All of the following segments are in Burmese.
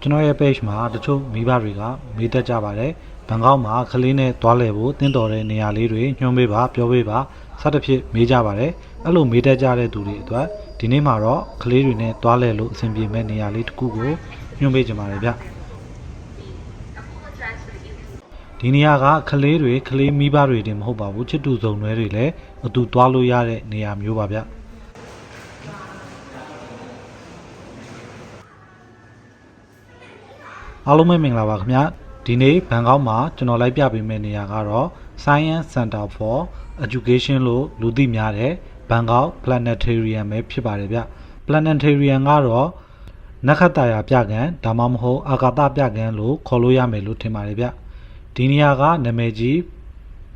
ကျွန်တော်ရဲ့ page မှာတချို့မိဘတွေကမေးတတ်ကြပါတယ်ဘန်ကောက်မှာကလေးနဲ့တွားလဲဖို့တင့်တော်တဲ့နေရာလေးတွေညွှန်ပေးပါပြောပေးပါစသဖြင့်မေးကြပါတယ်အဲ့လိုမေးတတ်ကြတဲ့သူတွေအတွက်ဒီနေ့မှာတော့ကလေးတွေနဲ့တွားလဲလို့အဆင်ပြေမဲ့နေရာလေးတစ်ခုကိုညွှန်ပေးကြပါတယ်ဗျဒီနေရာကကလေးတွေကလေးမိဘတွေတင်မဟုတ်ပါဘူးချစ်တူစုံတွေတွေလည်းအတူတွားလို့ရတဲ့နေရာမျိုးပါဗျ အားလုံးပဲမင်္ဂလာပါခင်ဗျာဒီနေ့ဘန်ကောက်မှာကျွန်တော်လိုက်ပြပေးမယ့်နေရာကတော့ Science Center for Education လို့လူသိများတဲ့ဘန်ကောက် Planetarium ပဲဖြစ်ပါတယ်ဗျ Planetarium ကတော့နက္ခတ္တရာပြကံဒါမှမဟုတ်အာကာသပြကံလို့ခေါ်လို့ရမယ်လို့ထင်ပါတယ်ဗျဒီနေရာကနာမည်ကြီး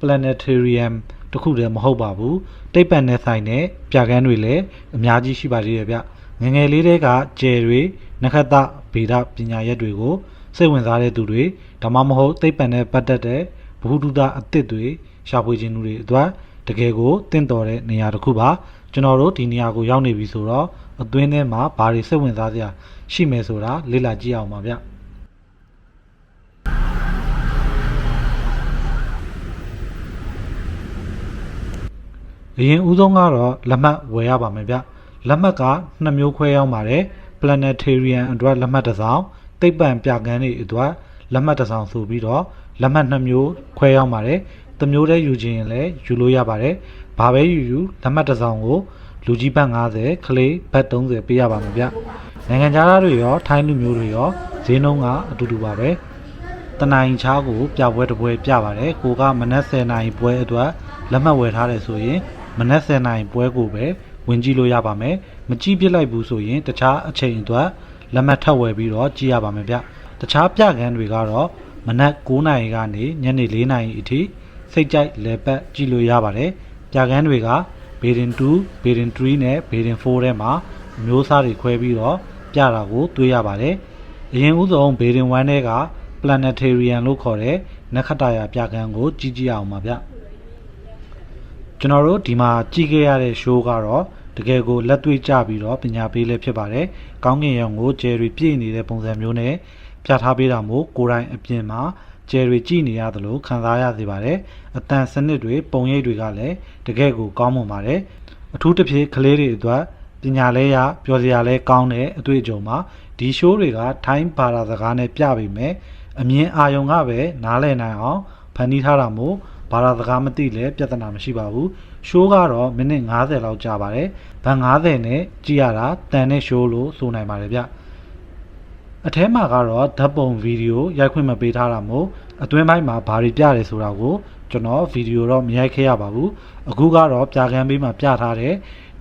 Planetarium တခုတည်းမဟုတ်ပါဘူးတိတ်ပံနဲ့ဆိုင်တဲ့ပြကန်းတွေလည်းအများကြီးရှိပါသေးတယ်ဗျငယ်ငယ်လေးတွေကကျယ်တွေနက္ခတ္တဗေဒပညာရက်တွေကို စိတ်ဝင်စားတဲ့သူတွေဒါမှမဟုတ်သိပ္ပံနဲ့ပတ်သက်တဲ့ဘ ഹു တုဒအသစ်တွေရှာဖွေခြင်းတွေအတွက်တကယ်ကိုတင့်တော်တဲ့နေရာတစ်ခုပါကျွန်တော်တို့ဒီနေရာကိုရောက်နေပြီဆိုတော့အတွင်းထဲမှာဘာတွေစိတ်ဝင်စားစရာရှိမယ်ဆိုတာလေ့လာကြည့်အောင်ပါဗျအရင်ဦးဆုံးကတော့လက်မှတ်ဝယ်ရပါမယ်ဗျလက်မှတ်ကနှစ်မျိုးခွဲရောက်ပါတယ် planetarium အတွက်လက်မှတ်တစ်စောင်း သိပ္ပံပြကန်းတွေအတွက်လက်မှတ်တစ်စောင်းဆိုပြီးတော့လက်မှတ်နှစ်မျိုးခွဲရောက်ပါတယ်တစ်မျိုးတည်းယူခြင်းရင်လည်းယူလို့ရပါတယ်ဘာပဲယူယူလက်မှတ်တစ်စောင်းကိုလူကြီးဘတ်50ကလေးဘတ်30ပေးရပါမယ်ဗျနိုင်ငံခြားသားတွေရောထိုင်းလူမျိုးတွေရောဈေးနှုန်းကအတူတူပါပဲတနင်္ဂနွေချားကိုပြပွဲတစ်ပွဲပြပါတယ်ကိုကမနက်10နာရီပွဲအတွက်လက်မှတ်ဝယ်ထားတယ်ဆိုရင်မနက်10:00နာရီပွဲကိုပဲဝင်ကြည့်လို့ရပါမယ်။မကြည့်ပြစ်လိုက်ဘူးဆိုရင်တခြားအချိန်အတွက် လက်မှတ်ထပ်ဝယ်ပြီးတော့ကြည့်ရပါမယ်ဗျ။တခြားပြကန်းတွေကတော့မနက်9:00နာရီကနေညနေ4:00နာရီအထိစိတ်ကြိုက်လဲပတ်ကြည့်လို့ရပါတယ်။ပြကန်းတွေကဘေဒင်2ဘေဒင်3နဲ့ဘေဒင်4ထဲမှာအမျိုးအစားတွေခွဲပြီးတော့ပြတာကိုတွေ့ရပါတယ်။အရင်ဦးဆုံးဘေဒင်1ထဲက planetarium လို့ခေါ်တဲ့နက္ခတ္တရာပြကန်းကိုကြည့်ကြည့်အောင်ပါဗျ။ကျွန်တော်တို့ဒီမှာကြည့်ခဲ့ရတဲ့ show ကတော့ တကယ်ကိုလက်တွေ့ကြပြီးတော့ပညာပေးလည်းဖြစ်ပါတယ်။ကောင်းကင်ရောင်ကိုကျယ်ရီပြည့်နေတဲ့ပုံစံမျိုးနဲ့ပြထားပေးတာမို့ကိုယ်တိုင်အပြင်မှာကျယ်ရီကြည့်နေရသလိုခံစားရစေပါတယ်။အတန်စနစ်တွေပုံရိပ်တွေကလည်းတကယ်ကိုကောင်းမွန်ပါတယ်။အထူးသဖြင့်ကလေးတွေအတွက်ပညာလဲရပျော်စရာလဲကောင်းတဲ့အတွေ့အကြုံမှာဒီ show တွေကထိုင်းဘာသာစကားနဲ့ပြပေမဲ့အမြင်အာရုံကပဲနားလည်နိုင်အောင်ဖန်တီးထားတာမို့ ဘာသာစကားမသိလဲပြဿနာမရှိပါဘူးရှိုးကတော့မိနစ်90လောက်ကြာပါတယ်ဘန်90နဲ့ကြည့်ရတာတန်တဲ့ရှိုးလို့ဆိုနိုင်ပါတယ်ဗျအထဲမှာကတော့ဓာတ်ပုံဗီဒီယိုရိုက်ခွင့်မပေးထားတာမို့အတွင်းပိုင်းမှာဘာတွေပြတယ်ဆိုတာကိုကျွန်တော်ဗီဒီယိုတော့မရိုက်ခဲ့ရပါဘူးအခုကတော့ပြကန်းပေးမှာပြထားတဲ့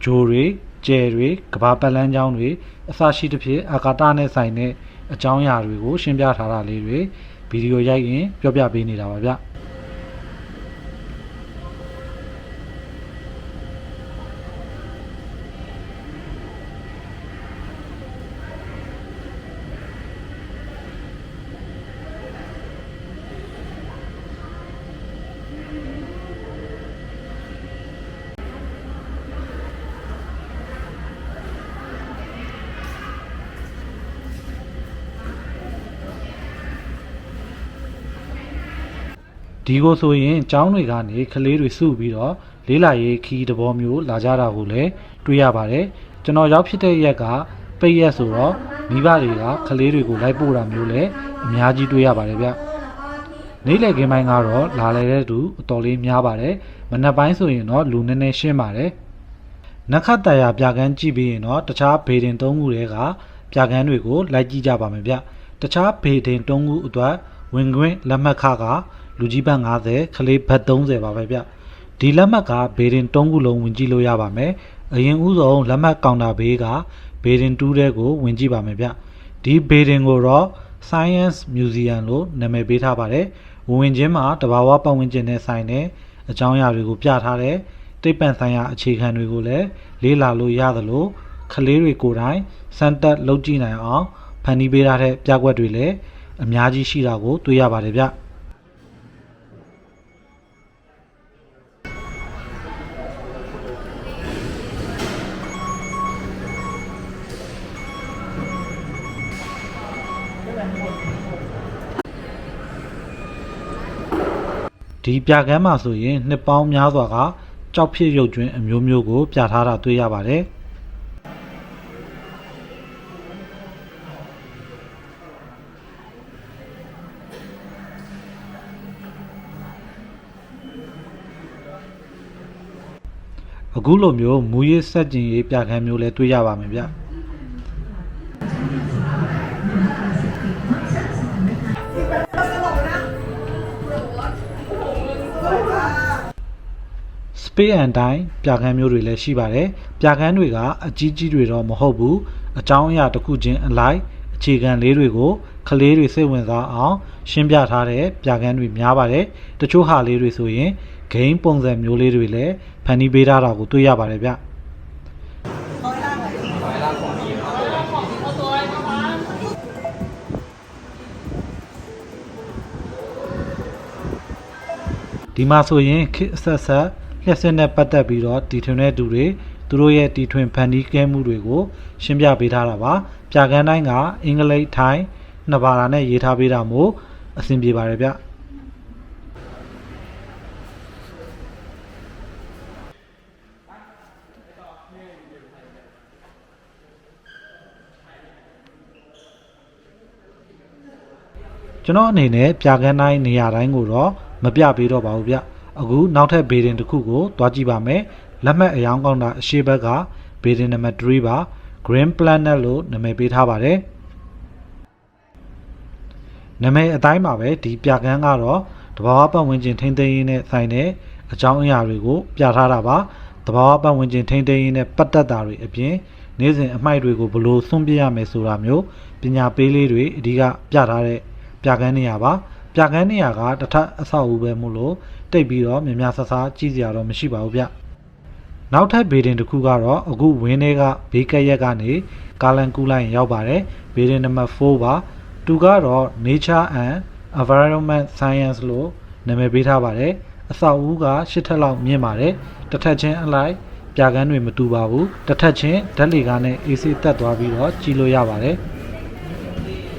ဂျိုတွေကျယ်တွေကဘာပတ်လန်းချောင်းတွေအစရှိသဖြင့်အာကာသနဲ့ဆိုင်တဲ့အကြောင်းအရာတွေကိုရှင်းပြထားတာလေးတွေဗီဒီယိုရိုက်ရင်ပြောပြပေးနေတာပါဗျ ဒီကိုဆိုရင်ကျောင်းတွေကနေကလေးတွေစုပြီးတော့လေးလာရေးခီးတဘောမျိုးလာကြတာကိုလည်းတွေ့ရပါတယ်ကျွန်တော်ရောက်ဖြစ်တဲ့ရက်ကပိတ်ရက်ဆိုတော့မိဘတွေကကလေးတွေကိုလိုက်ပို့တာမျိုးလည်းအများကြီးတွေ့ရပါတယ်ဗျနေ့လည်ခင်းပိုင်းကတော့လာလေတဲ့သူအတော်လေးများပါတယ်မနက်ပိုင်းဆိုရင်တော့လူနည်းနည်းရှင်းပါတယ်နက္ခတ္တရာပြကန်းကြည့်ပြီးရင်တော့တခြားဘေဒင်သုံးခုတွေကပြကန်းတွေကိုလိုက်ကြည့်ကြပါမယ်ဗျတခြားဘေဒင်သုံးခုအတွက်ဝင်ခွင့်လက်မှတ်ခက လူကြီးဘတ်50ခလေးဘတ်30ပါပဲဗျဒီလက်မှတ်ကဘေဒင်3ခုလုံးဝင်ကြည့်လို့ရပါမယ်အရင်ဥဆုံးလက်မှတ်ကောင်တာဘေးကဘေဒင်2တဲကိုဝင်ကြည့်ပါမယ်ဗျဒီဘေဒင်ကိုတော့ Science Museum လို့နာမည်ပေးထားပါတယ်ဝင်ဝင်ချင်းမှာတဘာဝပတ်ဝန်းကျင်နဲ့ဆိုင်တဲ့အကြောင်းအရာတွေကိုပြထားတဲ့တိတ်ပံဆိုင်ရာအခြေခံတွေကိုလည်းလေ့လာလို့ရသလိုကလေးတွေကိုယ်တိုင်စမ်းတက်လုပ်ကြည့်နိုင်အောင်ဖန်တီးပေးထားတဲ့ပြကွက်တွေလည်းအများကြီးရှိတာကိုတွေ့ရပါတယ်ဗျ ဒီပြကန်းမှာဆိုရင်နှစ်ပေါင်းများစွာကကြောက်ဖြစ်ရုပ်ကျွင်းအမျိုးမျိုးကို ပြထားတာတွေ့ရပါတယ်အခုလိုမျိုးမူရစ်ဆက်ကျင်ရေးပြကန်းမျိုးလည်းတွေ့ရပါမယ်ဗျ စပေးအန်တိုင်းပြကန်းမျိုးတွေလည်းရှိပါတယ်ပြကန်းတွေကအကြီးကြီးတွေတော့မဟုတ်ဘူးအကြောင်းအရာတစ်ခုချင်းအလိုက်အခြေခံလေးတွေကိုကလေးတွေစိတ်ဝင်စားအောင် ရှင်းပြထားတဲ့ပြကန်းတွေများပါတယ်တချို့ဟာလေးတွေဆိုရင်ဂိမ်းပုံစံမျိုးလေးတွေလည်းဖန်တီးပေးထားတာကိုတွေ့ရပါတယ်ဗျဒီမှာဆိုရင်ခစ်အဆက်ဆက် လျှက်စစ်နဲ့ပတ်သက်ပြီးတော့တီထွင်တဲ့သူတွေသူတို့ရဲ့တီထွင်ဖန်တီးကဲမှုတွေကိုရှင်းပြပေးထားတာပါပြကန်းတိုင်းကအင်္ဂလိပ်ထိုင်းနှစ်ဘာသာနဲ့ရေးထားပေးတာမို့အဆင်ပြေပါတယ်ဗျကျွန်တော်အနေနဲ့ပြကန်းတိုင်းနေရာတိုင်းကိုတော့မပြပေးတော့ပါဘူးဗျ အခုနောက်ထပ်ဘေဒင်တစ်ခုကိုတွားကြည့်ပါမယ်လက်မှတ်အယောင်ကောင်းတာအရှိဘက်ကဘေဒင်နံပါတ်3ပါ Green Planet လို့နာမည်ပေးထားပါတယ်နာမည်အတိုင်းပါပဲဒီပြကန်းကတော့တဘာဝပတ်ဝန်းကျင်ထိန်းသိမ်းရေးနဲ့ဆိုင်တဲ့အကြောင်းအရာတွေကိုပြထားတာပါတဘာဝပတ်ဝန်းကျင်ထိန်းသိမ်းရေးနဲ့ပတ်သက်တာတွေအပြင်နေ့စဉ်အမိုက်တွေကိုဘယ်လိုဆွန့်ပစ်ရမယ်ဆိုတာမျိုးပညာပေးလေးတွေအဓိကပြထားတဲ့ပြကန်းနေရပါပြကန်းနေရကတထအဆောက်အဦပဲမို့လို့ တိတ်ပြီးတော့မြများဆဆကြည့်စရာတော့မရှိပါဘူးဗျနောက်ထပ်ဘေဒင်တစ်ခုကတော့အခုဝင်းထဲကဘေးကက်ရက်ကနေကာလန်ကူလိုက်ရင်ရောက်ပါတယ်ဘေဒင်နံပါတ်4ပါသူကတော့ Nature and Environment Science လို့နာမည်ပေးထားပါတယ်အဆောက်အဦက၈ထပ်လောက်မြင့်ပါတယ်တစ်ထပ်ချင်းအလိုက်ပြကန်းတွေမတူပါဘူးတစ်ထပ်ချင်းဓာတ်လေကားနဲ့ AC တက်သွားပြီးတော့ကြီးလို့ရပါတယ်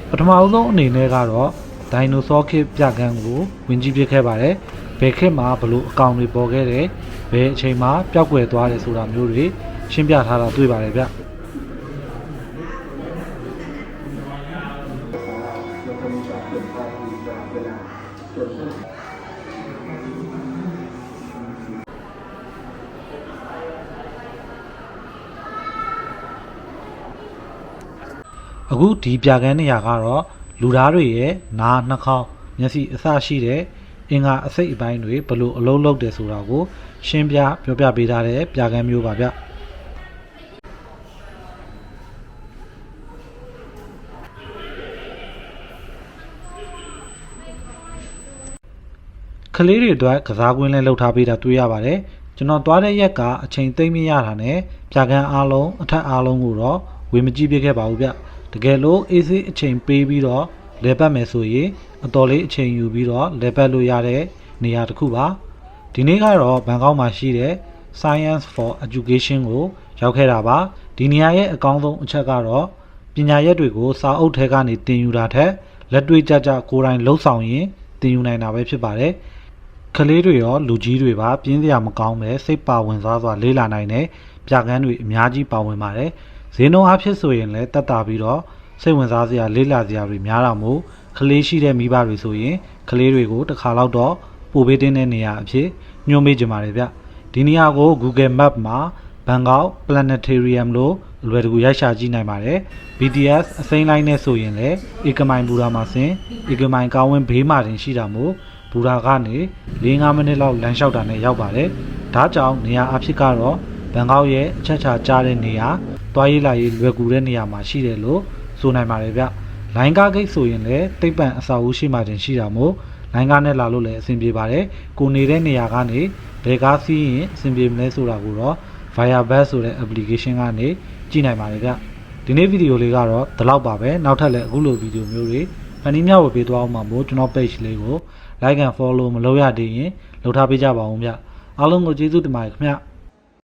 ပထမအဆုံးအနေနဲ့ကတော့ဒိုင်နိုဆောခေတ်ပြကန်းကိုဝင်ကြည့်ပြခဲ့ပါတယ်။ ဘယ်ခေတ်မှာဘလို့အကောင်တွေပေါ်ခဲ့တယ်ဘယ်အချိန်မှာပျောက်ကွယ်သွားတယ်ဆိုတာမျိုးတွေရှင်းပြထားတာတွေ့ပါတယ်ဗျအခုဒီပြကန်းနေရာကတော့လူသားတွေရဲ့နားနှာခေါင်းမျက်စိအစရှိတဲ့ အင်္ဂါအစိတ်အပိုင်းတွေဘလို့အလုံးလုံးတယ်ဆိုတာကိုရှင်းပြပြောပြပေးထားတဲ့ပြကန်းမျိုးပါဗျကလေးတွေအတွက်ကစားကွင်းလဲလှုပ်ထားပေးတာတွေ့ရပါတယ်ကျွန်တော်သွားတဲ့ရက်ကအချိန်သိမ့်မရတာနဲ့ပြကန်းအားလုံးအထက်အားလုံးကိုတော့ဝေမကြည့်ပြခဲ့ပါဘူးဗျတကယ်လို့အေးဆေးအချိန်ပေးပြီးတော့ လဲပတ်မယ်ဆိုရင်အတော်လေးအချိန်ယူပြီးတော့လဲပတ်လို့ရတဲ့နေရာတစ်ခုပါဒီနေ့ကတော့ဘန်ကောက်မှာရှိတဲ့ Science for Education ကိုရောက်ခဲ့တာပါဒီနေရာရဲ့အကောင်းဆုံးအချက်ကတော့ပညာရက်တွေကိုစာအုပ်ထဲကနေသင်ယူတာထက်လက်တွေ့ကြကြကိုယ်တိုင်လှုပ်ဆောင်ရင်သင်ယူနိုင်တာပဲဖြစ်ပါတယ်ကလေးတွေရောလူကြီးတွေပါပြင်းစရာမကောင်းပဲစိတ်ပါဝင်စားစွာလေးလာနိုင်တဲ့ပြကန်းတွေအများကြီးပါဝင်ပါတယ်ဈေးနှုန်းအဖြစ်ဆိုရင်လည်းတက်တာပြီးတော့ စိတ်ဝင်စားစရာလေးလာစရာတွေများတာမို့ကလေးရှိတဲ့မိဘတွေဆိုရင်ကလေးတွေကိုတစ်ခါတော့တော့ပို့ပေးတင်းတဲ့နေရာအဖြစ်ညွှန်ပေးကြပါတယ်ဗျဒီနေရာကို Google Map မှာဘန်ကောက် Planetarium လို့အလွယ်တကူရိုက်ရှာကြည့်နိုင်ပါတယ် BTS အစိမ်းလိုင်းနဲ့ဆိုရင်လည်းဧကမိုင်ဘူရာမှာဆင်ဧကမိုင်ကောင်းဝင်းဘေးမှာတင်ရှိတာမို့ဘူရာကနေ၄-၅မိနစ်လောက်လမ်းလျှောက်တာနဲ့ရောက်ပါတယ်။ဒါကြောင့်နေရာအဖြစ်ကတော့ဘန်ကောက်ရဲ့အချက်ချာကြားတဲ့နေရာ၊တွားရေးလာရေးလွယ်ကူတဲ့နေရာမှာရှိတယ်လို့ ဆိုနိုင်ပါတယ်ဗျ။လိုင်းကားဂိတ်ဆိုရင်လည်းတိတ်ပံအဆောက်အဦရှိမှတင်ရှိတာမို့လိုင်းကားနဲ့လာလို့လည်းအဆင်ပြေပါတယ်။ကိုနေတဲ့နေရာကနေဘယ်ကားစီးရင်အဆင်ပြေမလဲဆိုတာကိုတော့ Firebus ဆိုတဲ့ application ကနေကြည့်နိုင်ပါတယ်ဗျ။ဒီနေ့ဗီဒီယိုလေးကတော့ဒီလောက်ပါပဲ။နောက်ထပ်လည်းအခုလိုဗီဒီယိုမျိုးတွေဖန်တီးမြဝေပေးသွားအောင်မှာမို့ကျွန်တော် page လေးကို like and follow မလုပ်ရသေးရင်လုပ်ထားပေးကြပါဦးဗျအားလုံးကိုကျေးဇူးတင်ပါတယ်ခင်ဗျ